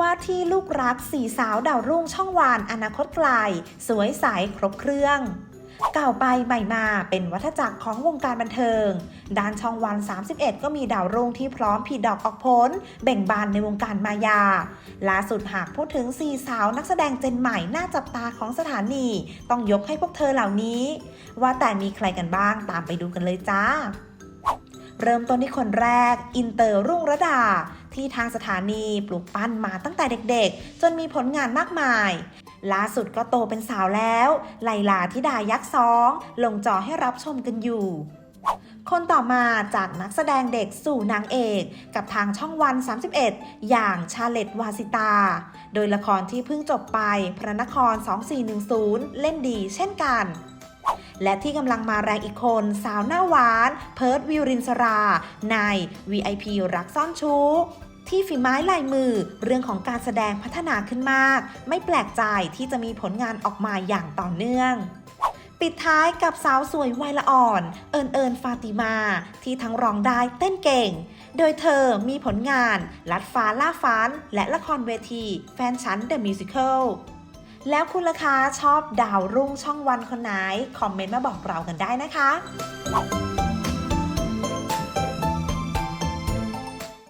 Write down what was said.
ว่าที่ลูกรักสี่สาวดาวรุ่งช่องวานอนาคตไกล สวยใสครบเครื่องเก่าไปใหม่มาเป็นวัฏจักรของวงการบันเทิง ด้านช่องวัน 31 ก็มีดาวรุ่งที่พร้อมผลิดอกออกผลเบ่งบานในวงการมายา ล่าสุดหากพูดถึงสี่สาวนักแสดงเจนใหม่หน่าจับตาของสถานี ต้องยกให้พวกเธอเหล่านี้ ว่าแต่มีใครกันบ้างตามไปดูกันเลยจ้า เริ่มต้นที่คนแรก อินเตอร์รุ่งระดา ที่ทางสถานีปลูกปั้นมาตั้งแต่เด็กๆ จนมีผลงานมากมาย ล่าสุดก็โตเป็นสาวแล้ว ไลลาธิดายักษ์สองลงจอให้รับชมกันอยู่ คนต่อมาจากนักแสดงเด็กสู่นางเอกกับทางช่องวัน 31 อย่างชาเลตวาสิตา โดยละครที่เพิ่งจบไป พระนคร 2410 เล่นดีเช่นกัน และที่กำลังมาแรงอีกคนสาวหน้าหวาน เพิร์ดวิวรินสรา ใน VIP รักซ่อนชู้ที่ฝีไม้ลายมือเรื่องของการแสดงพัฒนาขึ้นมาก ไม่แปลกใจที่จะมีผลงานออกมาอย่างต่อเนื่อง ปิดท้ายกับสาวสวยวัยละอ่อน เอิญเอิญฟาติมา ที่ทั้งร้องได้เต้นเก่ง โดยเธอมีผลงาน ลัดฟ้าล่าฟ้าน และละครเวที แฟนฉัน The Musical แล้วคุณล่ะคะชอบดาวรุ่งช่องวันคนไหน คอมเมนต์มาบอกเรากันได้นะคะ